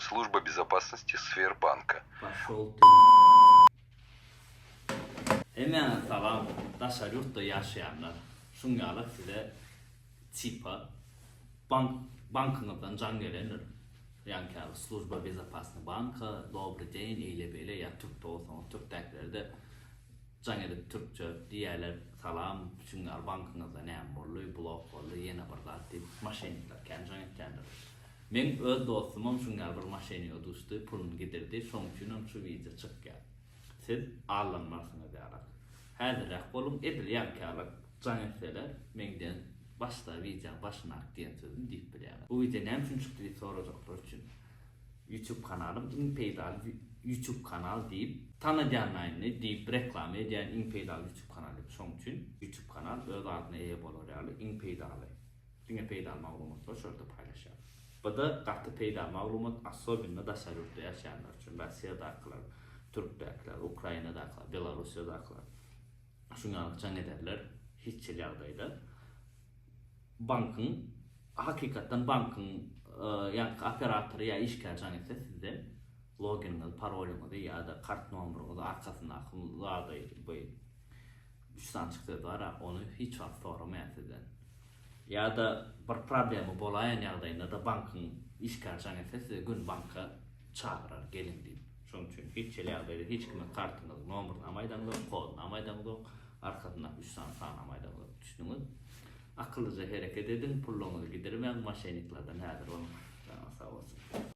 служба безопасности Свербанка. Пошел ты. Hemen salam. Daşar yurtta yaşayanlar. Şungalık size çipa bank bankınızdan can gelenir. Yani служба безопасности banka, добрый день, eyle beyle ya Türk'te olsun, o Türk dertlerde can gelip Türkçe diğerler salam, şungar bankınızda ne bollu, blok bollu, yeni bir zat deyip maşenikler kendi can etkendir. Men öz dostumum şungar bir maşeniye düştü, pulunu gidirdi, on şu video çykýar. Siz allanmarsınız ýarak. Häzirrak bolum edil ýankarak can etseler, menden başta video başına diýen sözüm diýip bilýär. Bu video näme üçin çykdy diýip sorajaklar üçin. YouTube kanalım Imperial YouTube kanal deyip tanıdyanlarını deyip reklam edýän Imperial YouTube kanaly şoň üçin YouTube kanal öz adyna eýe bolar ýaly Imperial. Diňe peýdal maglumatlar şurada paylaşar. Bu da gatı peýdal maglumat особенно da şerhde ýaşayanlar üçin Russiýadakylar, Türkdäkiler, Ukrainadakylar, Belarusiýadakylar. Şuňa can ederler hiç ýagdaýda bankın hakikaten bankın e, yani operatörü ya işgal can etse sizden logininiz, parolünüz ya da kart numarınız arkasında akıllarda bu üstten çıktığı var onu hiç vakt soramaya Ya da bir problemi bolayan ýagdaýynda da can etse size gün banka çağırar gelin deyip. Şoň üçin hiç ele ýagdaýda hiç kime kartyňyz, nomeryny amaýdaňyz, kodunu amaýdaňyz, arkasında üstten sağ amaýdaňyz. Düşünüňiz. Akıllıca hareket edin, pulluğunuzu gidirmeyen maşeniklerden her olun. Sağ olsun.